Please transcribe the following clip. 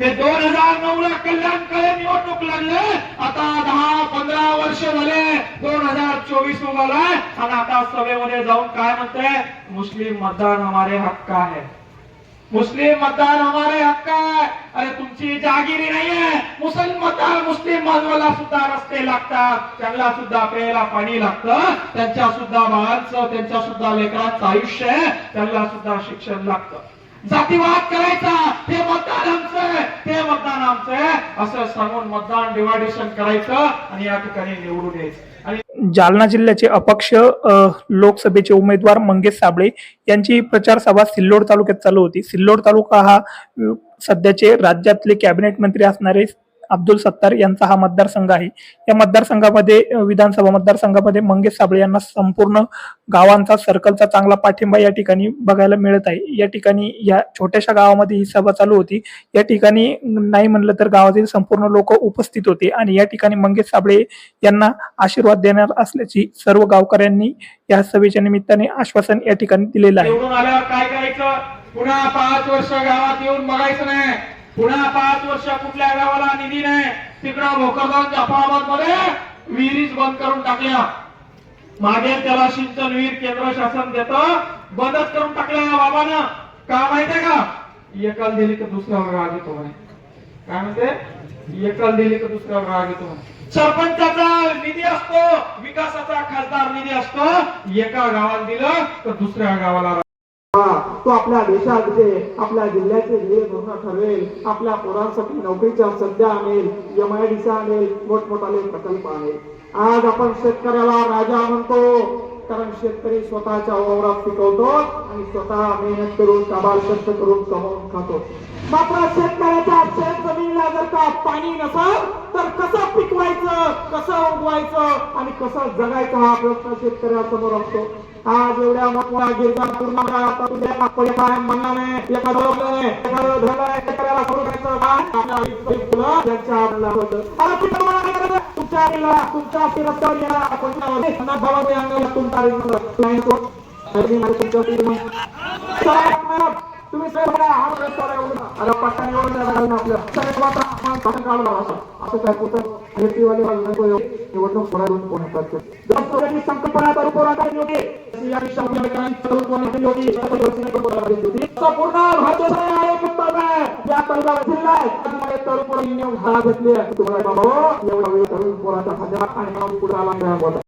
ते दोन हजार नऊ ला कल्याणकडे निवडणूक लागले. आता दहा पंधरा वर्ष झाले दोन हजार चोवीस उभारलाय आणि आता सभेमध्ये जाऊन काय म्हणते? मुस्लिम मतदान हमारे हक्क आहे. मुस्लिम मतदान हमारे हक्क आहे. अरे तुमची जागिरी नाहीये. मुस्लिम मतदार मुस्लिम बांधवाला सुद्धा रस्ते लागतात. त्यांना सुद्धा प्यायला पाणी लागतं. त्यांच्या सुद्धा बाळांचं त्यांच्या सुद्धा लेकरांचं आयुष्य आहे. त्यांना सुद्धा शिक्षण लागतं. जातीवाद करायचा ते मतदान आमचं आहे, ते मतदान आमचं आहे. असं सांगून मतदान डिवायडेशन करायचं आणि या ठिकाणी निवडून यायचं. आणि जालना जिल्ह्याचे अपक्ष लोकसभेचे उमेदवार मंगेश साबळे यांची प्रचार सभा सिल्लोड तालुक्यात चालू होती. सिल्लोड तालुका हा सध्याचे राज्यातले कॅबिनेट मंत्री असणारे अब्दुल सत्तार यांचा हा मतदारसंघ आहे. या मतदारसंघामध्ये विधानसभा मतदारसंघामध्ये मंगेश साबळे यांना संपूर्ण गावांचा सर्कलचा चांगला पाठिंबा या ठिकाणी बघायला मिळत आहे. या ठिकाणी या छोट्याशा गावामध्ये ही सभा चालू होती. या ठिकाणी नाही म्हणलं तर गावातील संपूर्ण लोक उपस्थित होते आणि या ठिकाणी मंगेश साबळे यांना आशीर्वाद देणार असल्याची सर्व गावकऱ्यांनी या सभेच्या निमित्ताने आश्वासन या ठिकाणी दिलेलं आहे. पुन्हा पाच वर्ष गावात येऊन बघायचं नाही. पुन्हा पाच वर्ष कुठल्या गावाला निधी नाही तिकडं भोकरदन अफाबादमध्ये विहिरीच बंद करून टाकल्या. मागे त्याला सिंचन विहीर केंद्र शासन देत बंदच करून टाकल्या या बाबानं. का माहितीये का? एकाल दिली तर दुसऱ्यावर राग येतो म्हणे. काय म्हणते? एकाल दिली तर दुसऱ्यावर राग येतो म्हणे. सरपंचाचा निधी असतो विकासाचा खासदार निधी असतो एका गावाला दिलं तर दुसऱ्या गावाला तो आपल्या देशाचे आपल्या जिल्ह्याचे ध्येय धोरण ठरवेल आपल्या पोरांसाठी नोकरीच्या संध्या आणेल एम आय डी आणेल मोठमोठाले प्रकल्प आणेल. आज आपण शेतकऱ्याला राजा म्हणतो कारण शेतकरी स्वतःच्या वावरात पिकवतो आणि स्वतः मेहनत करून काबाल कष्ट करून कमवून खातो. मात्र शेतकऱ्याच्या पाणी नसेल तर कसं पिकवायचं कसं उगवायचं आणि कसं जगायचं हा प्रश्न शेतकऱ्यासमोर असतो. आज एवढ्या मोठ्या गिरजा पूर्ण आता द्यायचं काय? आपल्या तुमच्या आईला, तुमच्या तुमचा तुम्ही अरे पट्टा निवडून आपल्या. काढून असं. काय कुठं व्यक्तीवाले नको येऊ. कोण संकल्पना तर पोराकडे होती. या विषयावर होती. आहे या जिल्हा आहे. तरुण युनियन घेतली तुम्हाला बाबा एवढा वेळ तरुण पोराचा हजार आणि पुढे आला होता